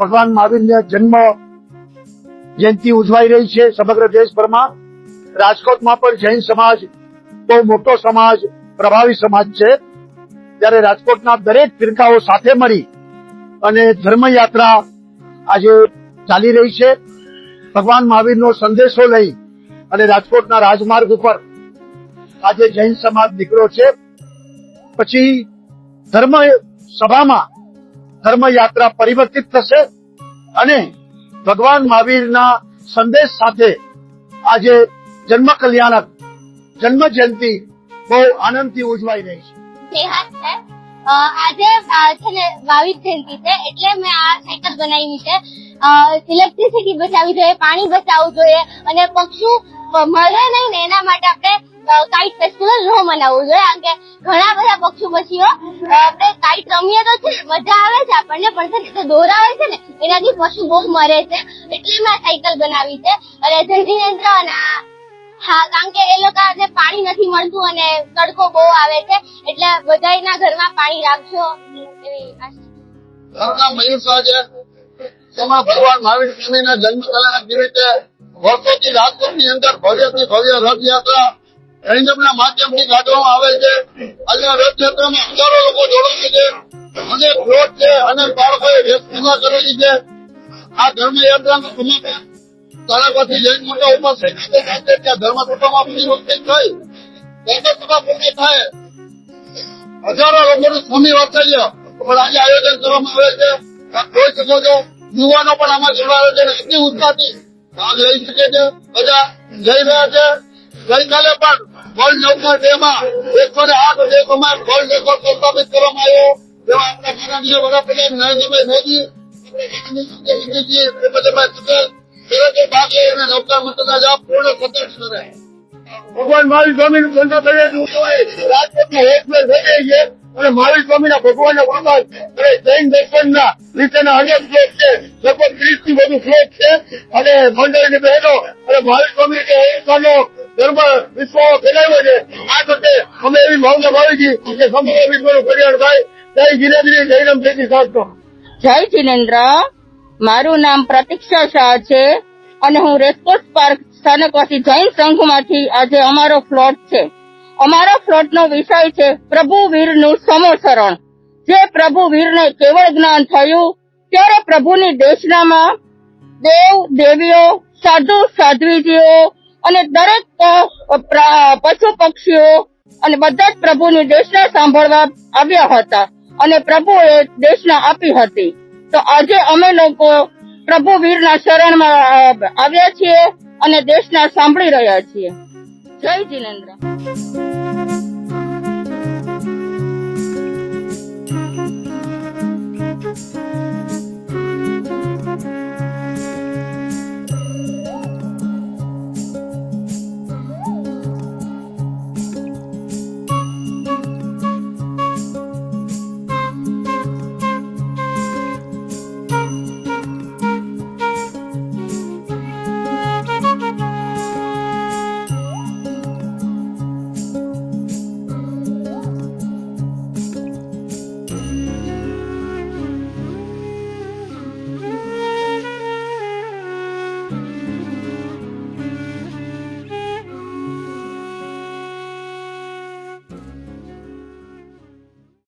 ભગવાન મહાવીરની જન્મ જયંતિ ઉજવાઈ રહી છે સમગ્ર દેશભરમાં. રાજકોટમાં પણ જૈન સમાજ બહુ મોટો સમાજ, પ્રભાવી સમાજ છે. ત્યારે રાજકોટના દરેક ફિરકાઓ સાથે મળી અને ધર્મયાત્રા આજે ચાલી રહી છે. ભગવાન મહાવીરનો સંદેશો લઈ અને રાજકોટના રાજમાર્ગ ઉપર આજે જૈન સમાજ નીકળ્યો છે. પછી ધર્મ સભામાં ધર્મયાત્રા પરિવર્તિત થશે અને ભગવાન મહાવીરના સંદેશ સાથે આજે જન્મ કલ્યાણક, જન્મ જયંતિ બહુ આનંદથી ઉજવાઈ રહી છે. આજે છે ને વાવિત જયંતિ છે, એટલે મેં આ સાયકલ બનાવી છે. ઇલેક્ટ્રિસિટી બચાવવી જોઈએ, પાણી બચાવવું જોઈએ અને પક્ષુ મળે નહીં ને એના માટે મનાવવું જોઈએ. કારણ કે ઘણા બધા પક્ષુ પક્ષીઓ આપણે કાઇટ રમીએ તો છે, મજા આવે છે આપણને, પણ છે જે છે ને, એનાથી પશુ બહુ મરે છે. એટલે મેં સાયકલ બનાવી છે. અને જંજીનેન્દ્ર અને હા, કારણ કે એ લોકોને પાણી નથી મળતું અને તડકો બહુ આવે છે. એટલે બધાયના ઘરમાં પાણી રાખજો. એવી ભગવાન મહાવીર સ્વામીના જન્મ કલ્યાણ નિમિત્તે વર્ષોથી રાજકોટની અંદર ભવ્યથી ભવ્ય રથયાત્રા એન્ડમના માધ્યમથી કાઢવામાં આવે છે. અને રથયાત્રામાં હજારો લોકો જોડાય છે. અને રોડ છે અને બાળકોએ વેશભૂષા કરેલી છે. આ ધર્મયાત્રાનું સમાપન તારાપાથી જૈન મોટા સાથે ત્યાં ધર્મસભામાં પરિવર્તિત થઈ. ધર્મસભા પૂરી થાય. હજારો લોકોનું સ્વામી વાત્સલ્ય પણ આજે આયોજન કરવામાં આવે છે. જોઈ શકો છો, યુવાનો પણ આમાં જોડાયેલા છે એટલી ઉત્સાહથી ભાગ લઈ શકે છે. બધા જઈ રહ્યા છે. ગઈકાલે પણ વર્લ્ડ નવકાર ડે માં એકસો ને આઠ દેશોમાં વર્લ્ડ રેકોર્ડ પ્રસ્થાપિત કરવામાં આવ્યો. જેમાં આપણા માનનીય વડાપ્રધાન નરેન્દ્રભાઈ મોદી ભગવાન મહાવીર સ્વામી ભગવાન ના વરદાન અને જૈન દર્શન ના અનેક છે. લગભગ ત્રીસથી વધુ ફ્લોટ છે. અને મંડળની બહેનો અને મહાવીર સ્વામી કે એકતાનો ધર્મ વિશ્વ ફેલાયો છે. આ તકે અમે એવી ભાવના ભાવી છે કે સમગ્ર વિશ્વનું કલ્યાણ થાય. જય ગિરેન્દ્રી જૈનમ જેથી શાસ્ત્રો જય જિનેન્દ્ર. મારું નામ પ્રતીક્ષા શાહ છે અને હું રેસકોર્સ પાર્ક સ્થાનકવાસી જૈન સંઘમાંથી આજે અમારો ફ્લોટ છે. અમારા ફ્લોટનો વિષય છે પ્રભુ વીરનું સમોસરણ. જે પ્રભુ વીરને કેવળ જ્ઞાન થયું, ત્યારે પ્રભુની દેશનામાં દેવ, દેવીઓ, સાધુ, સાધ્વીજીઓ અને દરેક પશુ પક્ષીઓ અને બધા જ પ્રભુની દેશના સાંભળવા આવ્યા હતા અને પ્રભુએ દેશના આપી હતી. તો આજે અમે લોકો પ્રભુ વીરના શરણમાં આવ્યા છીએ અને દેશના સાંભળી રહ્યા છીએ. જય જિનેન્દ્ર